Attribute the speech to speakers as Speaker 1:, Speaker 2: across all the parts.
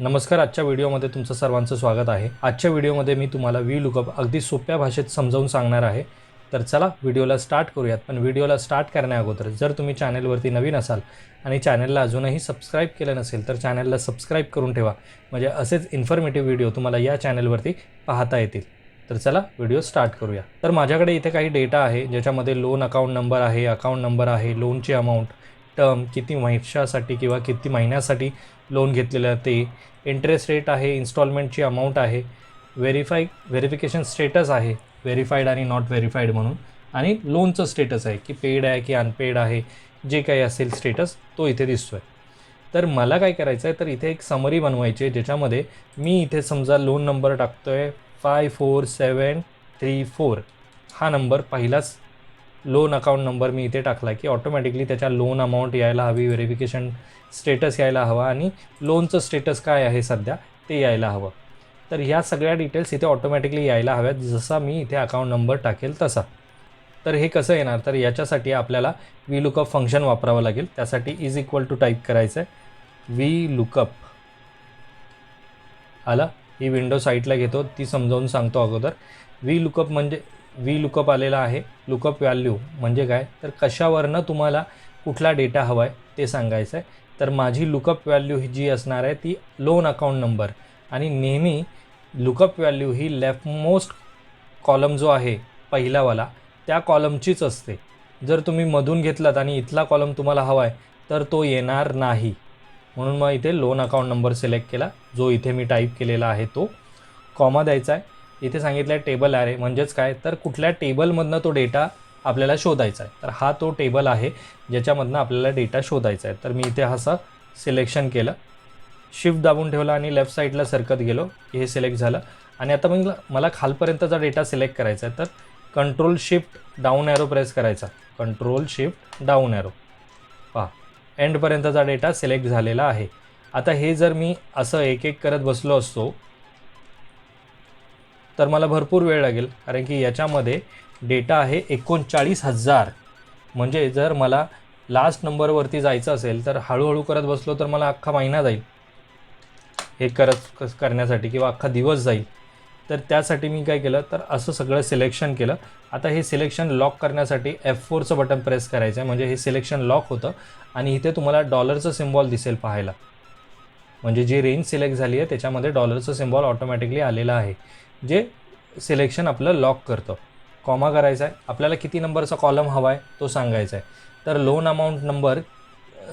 Speaker 1: नमस्कार आजच्या व्हिडिओमध्ये तुमचं सर्वांचं स्वागत आहे. आजच्या व्हिडिओमध्ये मी तुम्हाला व्ही लुकअप अगदी सोप्या भाषेत समजावून सांगणार आहे. तर चला व्हिडिओला स्टार्ट करूयात. पण व्हिडिओला स्टार्ट करण्याअगोदर जर तुम्ही चॅनलवरती नवीन असाल आणि चॅनलला अजूनही सबस्क्राईब केलं नसेल तर चॅनलला सबस्क्राईब करून ठेवा. म्हणजे असेच इन्फॉर्मेटिव्ह व्हिडिओ तुम्हाला या चॅनलवरती पाहता येतील. तर चला व्हिडिओ स्टार्ट करूया. तर माझ्याकडे इथे काही डेटा आहे ज्याच्यामध्ये लोन अकाउंट नंबर आहे अकाउंट नंबर आहे लोनची अमाऊंट टर्म um, किती वर्षासाठी किंवा किती महिन्यासाठी लोन घेतलेलं आहे ते इंटरेस्ट रेट आहे इन्स्टॉलमेंटची अमाऊंट आहे व्हेरीफाय व्हेरिफिकेशन स्टेटस आहे व्हेरीफाईड आणि नॉट व्हेरीफाईड म्हणून. आणि लोनचं स्टेटस आहे की पेड आहे की अनपेड आहे जे काही असेल स्टेटस तो इथे दिसतो आहे तर मला काय करायचं आहे तर इथे एक समरी बनवायची आहे ज्याच्यामध्ये मी इथे समजा लोन नंबर टाकतो आहे five four seven three four हा नंबर पहिलाच लोन अकाउंट नंबर मी इथे टाकला की ऑटोमॅटिकली त्याच्या लोन अमाऊंट यायला हवी व्हेरिफिकेशन स्टेटस यायला हवा आणि लोनचं स्टेटस काय आहे सध्या ते यायला हवं. तर ह्या सगळ्या डिटेल्स इथे ऑटोमॅटिकली यायला हव्यात. जसा मी इथे अकाउंट नंबर टाकेल तसा. तर हे कसं येणार? तर याच्यासाठी आपल्याला वी लुकअप फंक्शन वापरावं लागेल. त्यासाठी इज इक्वल टू टाईप करायचं आहे. वी लुकअप आला. ही विंडो साईटला घेतो. ती समजावून सांगतो अगोदर. वी लुकअप म्हणजे वी लुकअप आलेला आहे. लुकअप व्हॅल्यू म्हणजे काय? तर कशावरनं तुम्हाला कुठला डेटा हवा आहे ते सांगायचं आहे तर माझी लुकअप व्हॅल्यू ही जी असणार आहे ती लोन अकाउंट नंबर आणि नेहमी लुकअप व्हॅल्यू ही लेफ्ट मोस्ट कॉलम जो आहे पहिलावाला त्या कॉलमचीच असते. जर तुम्ही मधून घेतलात आणि इथला कॉलम तुम्हाला हवा आहे तर तो येणार नाही. म्हणून मग इथे लोन अकाउंट नंबर सिलेक्ट केला. जो इथे मी टाईप केलेला आहे तो कॉमा द्यायचा आहे इथे सांगितलं आहे. टेबल ॲरे म्हणजेच काय? तर कुठल्या टेबलमधनं तो डेटा आपल्याला शोधायचा आहे? तर हा तो टेबल आहे ज्याच्यामधनं आपल्याला डेटा शोधायचा आहे. तर मी इथे असं सिलेक्शन केलं. शिफ्ट दाबून ठेवला आणि लेफ्ट साईडला सरकत गेलो. हे सिलेक्ट झालं. आणि आता मग मला खालपर्यंतचा डेटा सिलेक्ट करायचा आहे. तर control shift down arrow press करायचा. कंट्रोल शिफ्ट डाऊन ॲरो पहा. एंडपर्यंतचा डेटा सिलेक्ट झालेला आहे. आता हे जर मी असं एक एक करत बसलो असतो तर मला भरपूर वेळ लागेल कारण की याच्यामध्ये डेटा आहे एकोणचाळीस हजार. म्हणजे जर मला लास्ट नंबरवरती जायचं असेल तर हळूहळू करत बसलो तर मला अख्खा महिना जाईल. हे करत करण्यासाठी किंवा अख्खा दिवस जाईल. तर त्यासाठी मी काय केलं तर असं सगळं सिलेक्शन केलं. आता हे सिलेक्शन लॉक करण्यासाठी एफ फोरचं बटन प्रेस करायचं आहे. म्हणजे हे सिलेक्शन लॉक होतं आणि इथे तुम्हाला डॉलरचं सिम्बॉल दिसेल पाहायला. म्हणजे जी रेंज सिलेक्ट झाली आहे त्याच्यामध्ये डॉलरचं सिम्बॉल ऑटोमॅटिकली आलेलं आहे. जे सिलेक्शन आपलं लॉक करतं. कॉमा करायचा आहे आपल्याला किती नंबरचा कॉलम हवा आहे तो सांगायचा आहे तर लोन अमाऊंट नंबर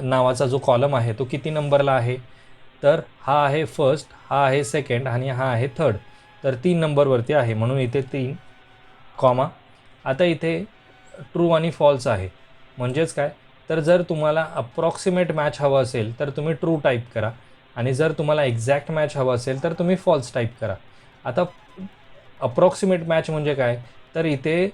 Speaker 1: नावाचा जो कॉलम आहे तो किती नंबरला आहे? तर हा आहे फर्स्ट हा आहे सेकंड आणि हा आहे थर्ड तर तीन नंबरवरती आहे. म्हणून इथे तीन कॉमा आता इथे ट्रू आणि फॉल्स आहे. म्हणजेच काय? तर जर तुम्हाला अप्रॉक्सिमेट मॅच हवं असेल तर तुम्ही ट्रू टाईप करा. आणि जर तुम्हाला एक्झॅक्ट मॅच हवं असेल तर तुम्ही फॉल्स टाईप करा. आता अप्रॉक्सिमेट मॅच म्हणजे काय? तर इथे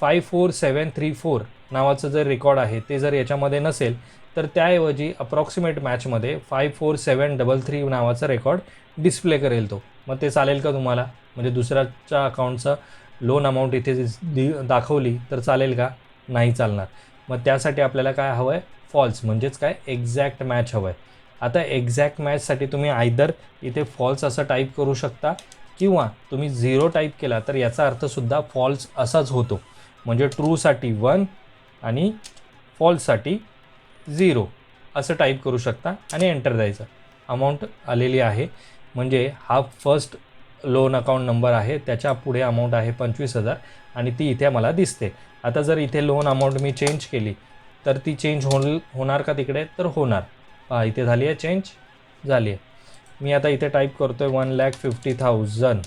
Speaker 1: five four seven three four नावाचं जर रेकॉर्ड आहे ते जर याच्यामध्ये नसेल तर त्याऐवजी अप्रॉक्सिमेट मॅचमध्ये five four seven double three नावाचा रेकॉर्ड डिस्प्ले करेल तो. मग ते चालेल का तुम्हाला? म्हणजे दुसऱ्याच्या अकाउंटचं लोन अमाऊंट इथे दि दाखवली तर चालेल का? नाही चालणार. मग त्यासाठी आपल्याला काय हवं आहे फॉल्स म्हणजेच काय? एक्झॅक्ट मॅच हवं आहे आता एक्झॅक्ट मॅचसाठी तुम्ही आयदर इथे फॉल्स असं टाईप करू शकता किंवा तुम्ही झिरो टाईप केला तर याचा अर्थसुद्धा फॉल्स असाच होतो. म्हणजे ट्रूसाठी वन आणि फॉल्ससाठी झिरो असं टाईप करू शकता आणि एंटर द्यायचं. अमाऊंट आलेली आहे. म्हणजे हा फर्स्ट लोन अकाउंट नंबर आहे. त्याच्या पुढे अमाऊंट आहे पंचवीस हजार आणि ती इथे मला दिसते. आता जर इथे लोन अमाऊंट मी चेंज केली तर ती चेंज हो होणार का तिकडे? तर होणार. पहा इथे झाली आहे चेंज झाली आहे. मी आता इथे टाईप करतो आहे one lakh fifty thousand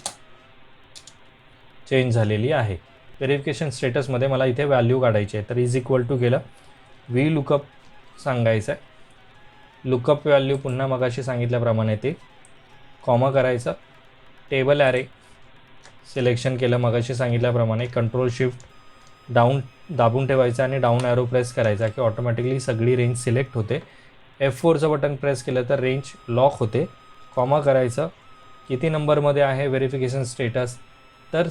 Speaker 1: change झालेली आहे. व्हेरिफिकेशन स्टेटसमध्ये मला इथे व्हॅल्यू काढायची आहे. तर इज इक्वल टू केलं. वी लुकअप सांगायचं आहे लुकअप व्हॅल्यू पुन्हा मगाशी सांगितल्याप्रमाणे ते कॉमा करायचं. टेबल ॲरे सिलेक्शन केलं मगाशी सांगितल्याप्रमाणे. कंट्रोल शिफ्ट डाऊन दाबून ठेवायचं आणि डाऊन ॲरो प्रेस करायचा की ऑटोमॅटिकली सगळी रेंज सिलेक्ट होते. एफ फोरचं बटन प्रेस केलं तर रेंज लॉक होते. कॉमा करायचं. किती नंबरमध्ये आहे व्हेरिफिकेशन स्टेटस तर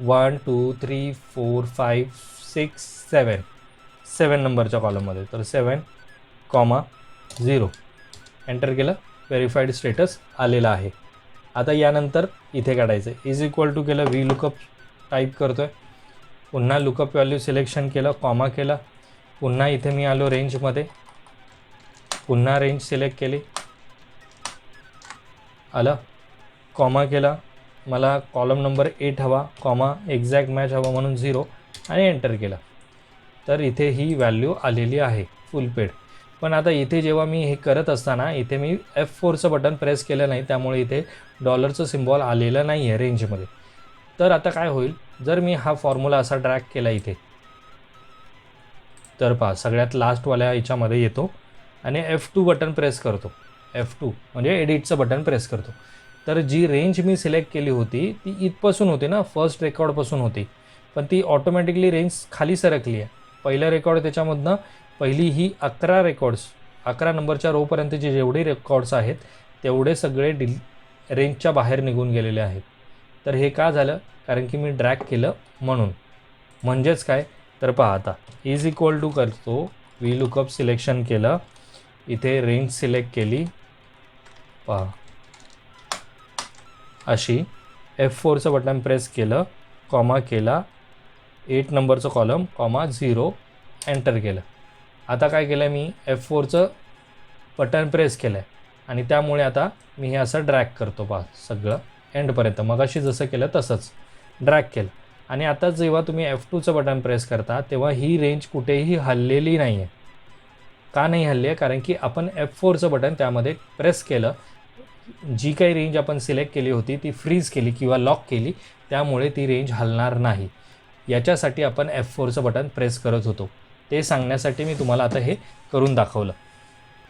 Speaker 1: one two three four five six seven seven नंबरच्या कॉलममध्ये तर सेवन कॉमा झिरो एंटर केलं. व्हेरीफाईड स्टेटस आलेला आहे. आता यानंतर इथे काढायचं. आहे इज इक्वल टू केलं. व्ही लुकअप टाईप करतो आहे पुन्हा लुकअप व्हॅल्यू सिलेक्शन केलं. कॉमा केला. पुन्हा इथे मी आलो रेंजमध्ये पुन्हा रेंज सिलेक्ट केली. आलं. कॉमा केला. मला कॉलम नंबर एट हवा कॉमा एक्झॅक्ट मॅच हवा म्हणून झिरो आणि एंटर केला. तर इथे ही व्हॅल्यू आलेली आहे फुल पेड. पण आता इथे जेव्हा मी हे करत असताना इथे मी एफ फोरचं बटन प्रेस केलं नाही त्यामुळे इथे डॉलरचं सिम्बॉल आलेलं नाही आहे रेंजमध्ये. तर आता काय होईल? जर मी हा फॉर्म्युला असा ट्रॅक केला इथे तर पहा सगळ्यात लास्टवाल्या याच्यामध्ये येतो आणि एफ टू बटन प्रेस करतो. एफ टू म्हणजे एडिटचं बटन प्रेस करतो. तर जी रेंज मी सिलेक्ट केली होती ती इथपासून होती ना फर्स्ट रेकॉर्डपासून होती. पण ती ऑटोमॅटिकली रेंज खाली सरकली आहे. पहिलं रेकॉर्ड त्याच्यामधनं पहिली ही अकरा रेकॉर्ड्स अकरा नंबरच्या रोपर्यंतचे जेवढे रेकॉर्ड्स आहेत तेवढे सगळे डिल रेंजच्या बाहेर निघून गेलेले आहेत. तर हे का झालं? कारण की मी ड्रॅग केलं म्हणून. म्हणजेच काय? तर पहा आता. इज इक्वल टू करतो. वी लुकअप सिलेक्शन केलं. इथे रेंज सिलेक्ट केली. पहा अशी एफ फोरचं बटन प्रेस केलं कॉमा केला एट नंबरचं कॉलम कॉमा झिरो एंटर केलं. आता काय केलं मी? एफ फोरचं बटन प्रेस केलं आहे आणि त्यामुळे आता मी हे असं ड्रॅग करतो पहा सगळं एंडपर्यंत मगाशी जसं केलं तसंच ड्रॅग केलं. आणि आता जेव्हा तुम्ही एफ टूचं बटन प्रेस करता तेव्हा ही रेंज कुठेही हललेली नाही आहे का नाही हल्ली आहे? कारण की आपण एफ फोरचं बटन त्यामध्ये प्रेस केलं जी काही रेंज आपण सिलेक्ट केली होती ती फ्रीज केली किंवा लॉक केली त्यामुळे ती रेंज हलणार नाही. याच्यासाठी आपण एफ फोरचं बटन प्रेस करत होतो. ते सांगण्यासाठी मी तुम्हाला आता हे करून दाखवलं.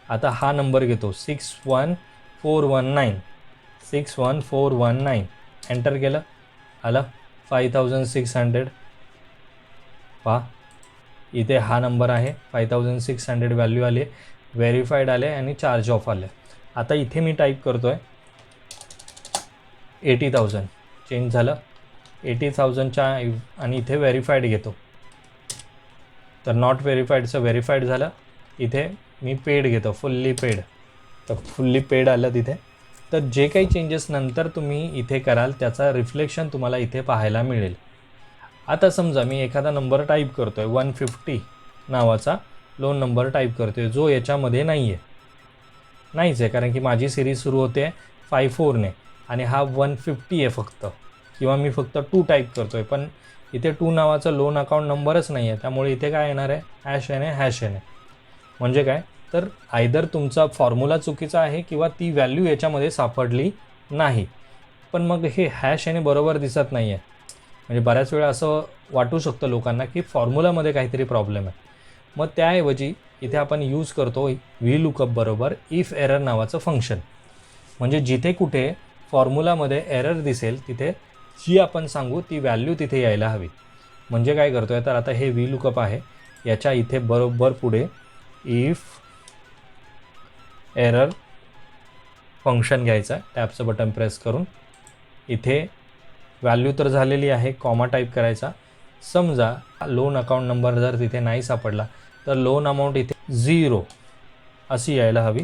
Speaker 1: आता हा नंबर घेतो. Six one four one nine six one four one nine enter केलं. आलं. फाय थाउजंड सिक्स हंड्रेड पहा. इथे हा नंबर आहे. Five thousand six hundred value आली व्हेरीफाईड आले आणि चार्ज ऑफ आले आता इथे मी टाईप करतो आहे एटी थाउजंड चेंज झालं एटी थाउजंडच्या आणि इथे व्हेरीफाईड घेतो. तर नॉट व्हेरीफाईडचं व्हेरीफाईड झालं. इथे मी पेड घेतो फुल्ली पेड तर फुल्ली पेड आलं तिथे. तर जे काही चेंजेस नंतर तुम्ही इथे कराल त्याचा रिफ्लेक्शन तुम्हाला इथे पाहायला मिळेल. आता समजा मी एखादा नंबर टाईप करतो आहे वन फिफ्टी नावाचा लोन नंबर टाईप करतो आहे जो याच्यामध्ये नाही आहे नाहीच आहे कारण की माझी सिरीज सुरू होते फाय फोरने आणि हा वन फिफ्टी आहे फक्त. किंवा मी फक्त टू टाईप करतो आहे पण इथे टू नावाचा लोन अकाउंट नंबरच नाही आहे त्यामुळे इथे काय येणार आहे? हॅश एन आहे हॅश एन आहे. म्हणजे काय? तर आयदर तुमचा फॉर्म्युला चुकीचा आहे किंवा ती व्हॅल्यू याच्यामध्ये सापडली नाही. पण मग हे हॅश याने बरोबर दिसत नाही आहे म्हणजे बऱ्याच वेळा असं वाटू शकतं लोकांना की फॉर्म्युलामध्ये काहीतरी प्रॉब्लेम आहे. मग त्याऐवजी इथे आपण यूज करतो व्ही लुकअप बरोबर इफ एरर नावाचं फंक्शन म्हणजे जिथे कुठे फॉर्म्युलामध्ये एरर दिसेल तिथे जी आपण सांगू ती व्हॅल्यू तिथे यायला हवी. म्हणजे काय करतो आहे तर आता हे व्ही लुकअप आहे. याच्या इथे बरोबर पुढे इफ एरर फंक्शन घ्यायचं आहे. टॅपचं बटन प्रेस करून. इथे व्हॅल्यू तर झालेली आहे कॉमा टाईप करायचा. समजा लोन अकाउंट नंबर जर तिथे नाही सापडला तर लोन अमाऊंट इथे झिरो अशी यायला हवी.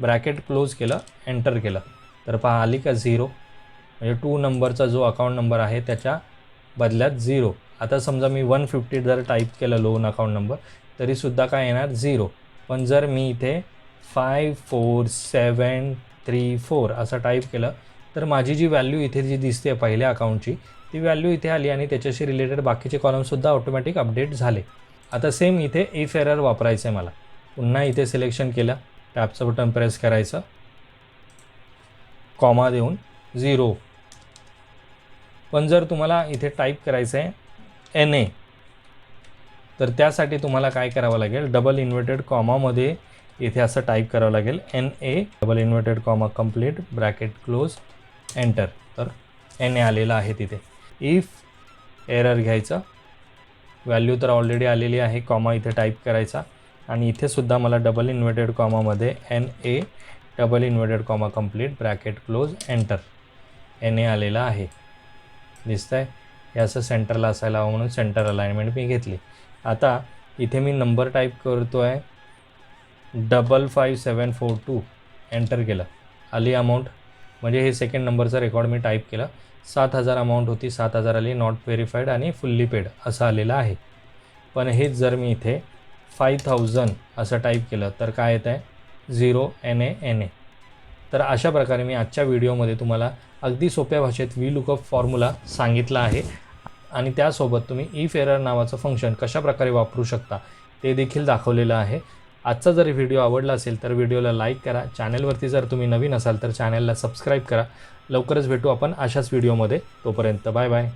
Speaker 1: ब्रॅकेट क्लोज केलं एंटर केलं. तर पहा आली का झिरो म्हणजे टू नंबरचा जो अकाउंट नंबर आहे त्याच्या बदल्यात झिरो आता समजा मी वन फिफ्टी जर टाईप केलं लोन अकाउंट नंबर तरीसुद्धा काय येणार? झिरो पण जर मी इथे five four seven three four असं टाईप केलं तर माझी जी व्हॅल्यू इथे जी दिसते पहिल्या अकाउंटची ती व्हॅल्यू इथे आली आणि त्याच्याशी रिलेटेड बाकीचे कॉलमसुद्धा ऑटोमॅटिक अपडेट झाले. आता सेम इथे इफ एरर वापरायचं आहे मला. पुन्हा इथे सिलेक्शन केलं. टॅपचं बटन प्रेस करायचं. कॉमा देऊन झिरो पण जर तुम्हाला इथे टाईप करायचं आहे एन ए तर त्यासाठी तुम्हाला काय करावं लागेल? डबल इन्व्हर्टेड कॉमामध्ये इथे असं टाईप करावं लागेल. N A double inverted comma complete bracket close enter तर एन ए आलेलं आहे तिथे. इफ एरर घ्यायचं. व्हॅल्यू तर ऑलरेडी आलेली आहे कॉमा इथे टाईप करायचा. आणि इथेसुद्धा मला double inverted कॉमामध्ये N A double inverted comma complete bracket close enter N A आलेला आहे. दिसतं आहे हे असं सेंटरला असायला हवं म्हणून सेंटर अलाइनमेंट मी घेतली. आता इथे मी नंबर टाईप करतो आहे double five seven four two enter केलं. आली अमाऊंट म्हणजे हे सेकंड नंबरचा रेकॉर्ड मी टाईप केला. सात हजार अमाऊंट होती सात हजार आली नॉट व्हेरीफाईड आणि फुल्ली पेड असं आलेलं आहे. पण हेच जर मी इथे फाय थाउजंड असं टाईप केलं तर काय येत आहे zero N A N A तर अशा प्रकारे मी आजच्या व्हिडिओमध्ये तुम्हाला अगदी सोप्या भाषेत व्ही लुकअप फॉर्म्युला सांगितला आहे. आणि त्यासोबत तुम्ही e ई फेरर नावाचं फंक्शन कशा प्रकारे वापरू शकता ते देखील दाखवलेलं आहे. आजचा जर व्हिडिओ आवडला असेल तर व्हिडिओला लाईक करा. चॅनलवरती जर तुम्ही नवीन असाल तर चॅनलला सबस्क्राईब करा. लवकरच भेटू आपण अशाच व्हिडिओमध्ये तोपर्यंत बाय बाय